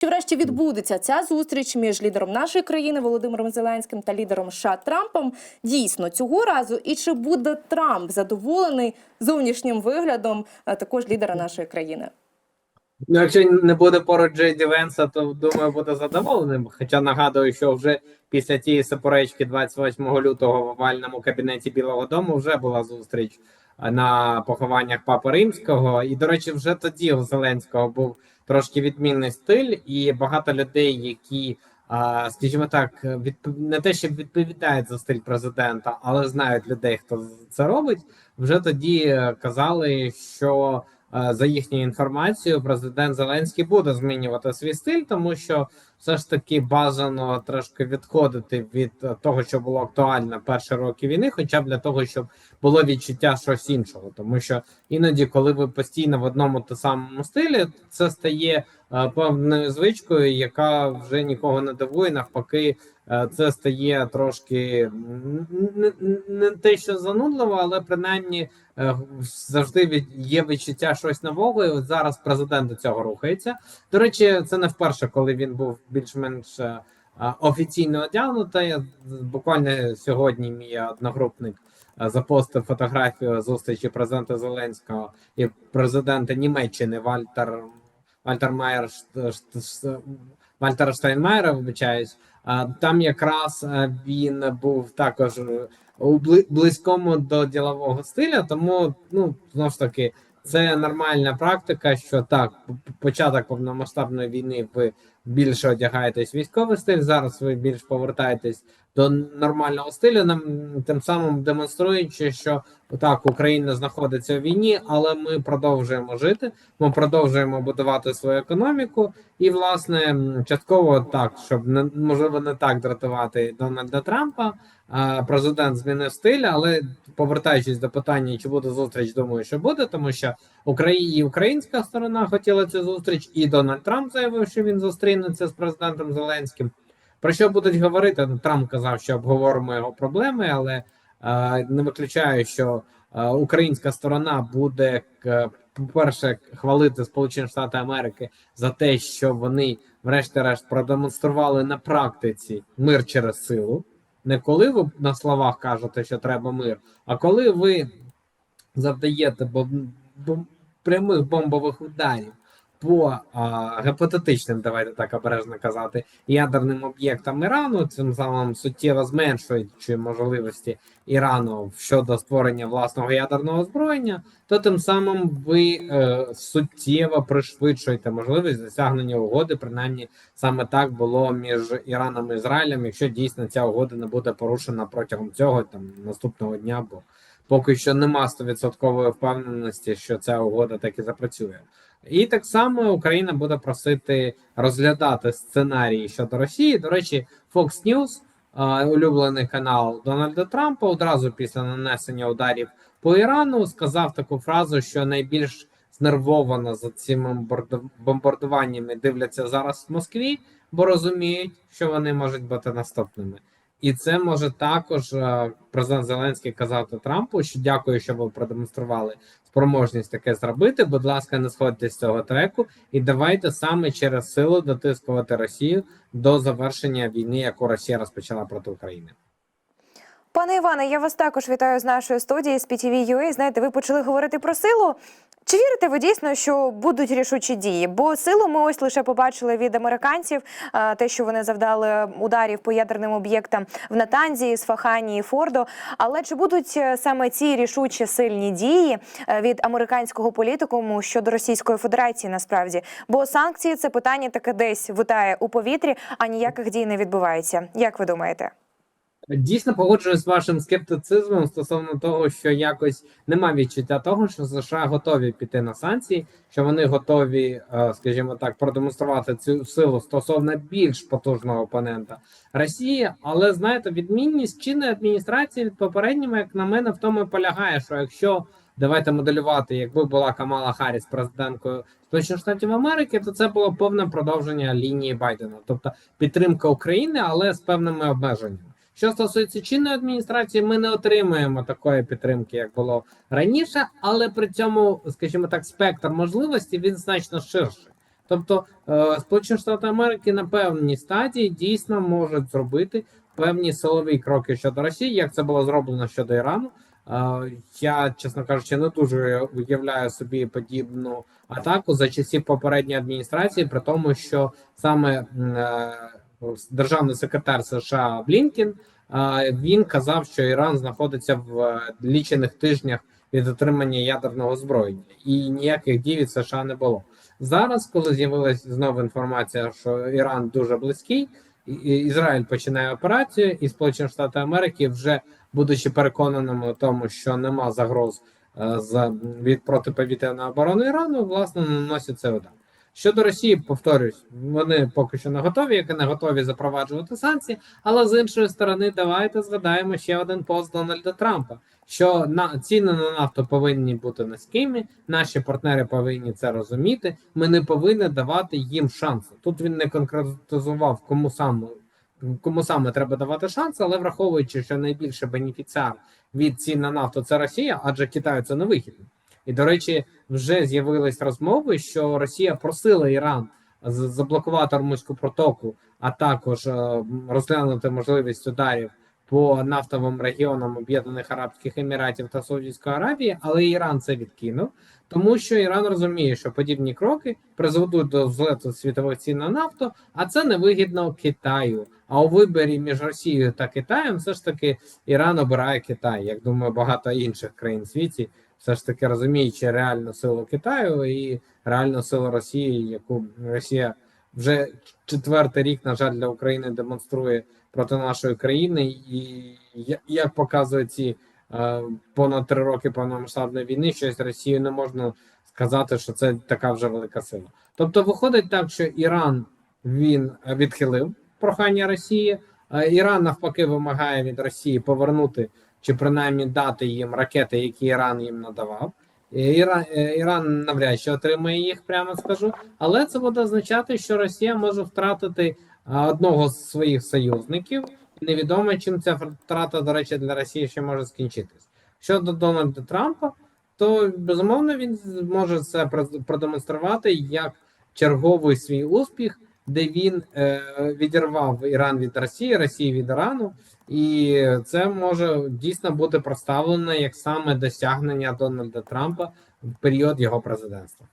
Чи врешті відбудеться ця зустріч між лідером нашої країни Володимиром Зеленським та лідером США Трампом дійсно цього разу? І чи буде Трамп задоволений зовнішнім виглядом е, також лідера нашої країни? Ну, якщо не буде поруч Джейді Венса, то думаю, буде задоволеним. Хоча нагадую, що вже після тієї суперечки 28 лютого в овальному кабінеті Білого Дому вже була зустріч е, на похованнях Папи Римського. І, до речі, вже тоді у Зеленського був трошки відмінний стиль, і багато людей, які, скажімо так, відп... не те, щоб відповідають за стиль президента, але знають людей, хто це робить, вже тоді казали, що за їхньою інформацією, президент Зеленський буде змінювати свій стиль, тому що все ж таки бажано трошки відходити від е, того, що було актуально перші роки війни, хоча б для того, щоб було відчуття щось іншого. Тому що іноді, коли ви постійно в одному та самому стилі, це стає е, певною звичкою, яка вже нікого не дивує. Навпаки, е, це стає трошки не, те, що занудливо, але принаймні е, завжди є відчуття щось нового. І от зараз президент до цього рухається. До речі, це не вперше, коли він був більш-менш е, е, офіційно одягнутий. Буквально сьогодні мій одногрупник е, запостив фотографію зустрічі президента Зеленського і президента Німеччини Вальтер Вальтер Майер Вальтера Штайнмайера, вибачаюсь. Там якраз він був також у близькому до ділового стиля, тому ну знову ж таки це нормальна практика, що так, початок повномасштабної війни ви більше одягаєтесь військовий стиль. Зараз ви більш повертаєтесь до нормального стилю, нам тим самим демонструючи, що так Україна знаходиться в війні, але ми продовжуємо жити. Ми продовжуємо будувати свою економіку, і власне частково так, щоб не можливо не так дратувати Дональда Трампа. Президент змінив стиль, але повертаючись до питання, чи буде зустріч, думаю, що буде, тому що Україна і українська сторона хотіла цю зустріч, і Дональд Трамп заявив, що він зустрінеться з президентом Зеленським. Про що будуть говорити? Ну, Трамп казав, що обговоримо його проблеми, але е, не виключаю, що е, українська сторона буде по-перше, хвалити Сполучені Штати Америки за те, що вони, врешті-решт, продемонстрували на практиці мир через силу. Не коли ви на словах кажете, що треба мир, а коли ви завдаєте бом- бом- прямих бомбових ударів по а, гіпотетичним, давайте так обережно казати, ядерним об'єктам Ірану, цим самим суттєво зменшуючи можливості Ірану щодо створення власного ядерного озброєння, то тим самим ви е, суттєво пришвидшуєте можливість досягнення угоди. Принаймні, саме так було між Іраном і Ізраїлем, якщо дійсно ця угода не буде порушена протягом цього там наступного дня, бо поки що нема стовідсоткової впевненості, що ця угода так і запрацює. І так само Україна буде просити розглядати сценарії щодо Росії. До речі, Fox News, улюблений канал Дональда Трампа, одразу після нанесення ударів по Ірану сказав таку фразу, що найбільш знервовано за цими бомбарду- бомбардуваннями дивляться зараз в Москві, бо розуміють, що вони можуть бути наступними. І це може також е, президент Зеленський казати Трампу, що дякую, що ви продемонстрували спроможність таке зробити. Будь ласка, не сходьте з цього треку, і давайте саме через силу дотискувати Росію до завершення війни, яку Росія розпочала проти України. Пане Іване, я вас також вітаю з нашої студії з PTV.ua. Знаєте, ви почали говорити про силу. Чи вірите ви дійсно, що будуть рішучі дії? Бо силу ми ось лише побачили від американців, те, що вони завдали ударів по ядерним об'єктам в Натанзі, Сфахані і Фордо. Але чи будуть е, саме ці рішучі сильні дії е, від американського політикуму щодо Російської Федерації насправді? Бо санкції це питання таке десь витає у повітрі, а ніяких дій не відбувається. Як ви думаєте? Дійсно погоджуюсь з вашим скептицизмом стосовно того, що якось нема відчуття того, що США готові піти на санкції, що вони готові, е, скажімо так, продемонструвати цю силу стосовно більш потужного опонента Росії. Але знаєте, відмінність чинної адміністрації від попередньої, як на мене, в тому і полягає, що якщо давайте моделювати, якби була Камала Харріс президенткою Сполучених Штатів Америки, то це було повне продовження лінії Байдена, тобто підтримка України, але з певними обмеженнями. Що стосується чинної адміністрації, ми не отримуємо такої підтримки, як було раніше, але при цьому, скажімо так, спектр можливостей він значно ширший. Тобто е, Сполучені Штати Америки на певній стадії дійсно можуть зробити певні силові кроки щодо Росії, як це було зроблено щодо Ірану. Е, Я, чесно кажучи, не дуже уявляю собі подібну атаку за часів попередньої адміністрації, при тому, що саме е, державний секретар США Блінкін він казав, що Іран знаходиться в е, лічених тижнях від отримання ядерного зброєння, і ніяких дій від США не було. Зараз, коли з'явилася знову інформація, що Іран дуже близький, Ізраїль починає операцію, і Сполучені Штати Америки, вже будучи переконаними в тому, що нема загроз е, з від протиповітряної оборони Ірану, власне наносять цей удар. Щодо Росії, повторюсь, вони поки що не готові, як і не готові запроваджувати санкції. Але з іншої сторони, давайте згадаємо ще один пост Дональда Трампа, що на ціни на нафту повинні бути низькими. Наші партнери повинні це розуміти. Ми не повинні давати їм шанси. Тут він не конкретизував, кому саме кому саме треба давати шанси, але враховуючи, що найбільше бенефіціар від цін на нафту це Росія, адже Китаю це не вигідно. І до речі, вже з'явились розмови, що Росія просила Іран заблокувати Ормузьку протоку, а також е, розглянути можливість ударів по нафтовим регіонам Об'єднаних Арабських Еміратів та Саудівської Аравії, але Іран це відкинув, тому що Іран розуміє, що подібні кроки призведуть до злету світових цін на нафту, а це невигідно Китаю. А у виборі між Росією та Китаєм все ж таки Іран обирає Китай, як думаю, багато інших країн світі, все ж таки розуміючи реальну силу Китаю і реальну силу Росії, яку Росія вже четвертий рік, на жаль, для України демонструє проти нашої країни, і як показують ці е, понад три роки повномасштабної війни, щось Росію не можна сказати, що це така вже велика сила. Тобто, виходить так, що Іран він відхилив прохання Росії. Іран навпаки вимагає від Росії повернути чи принаймні дати їм ракети, які Іран їм надавав. Іран, е, Іран навряд чи отримає їх, прямо скажу. Але це буде означати, що Росія може втратити одного з своїх союзників. Невідомо, чим ця втрата, до речі, для Росії ще може скінчитись. Щодо Дональда Трампа, то безумовно він може це продемонструвати як черговий свій успіх, де він е, відірвав Іран від Росії, Росії від Ірану, і це може дійсно бути представлено як саме досягнення Дональда Трампа в період його президентства.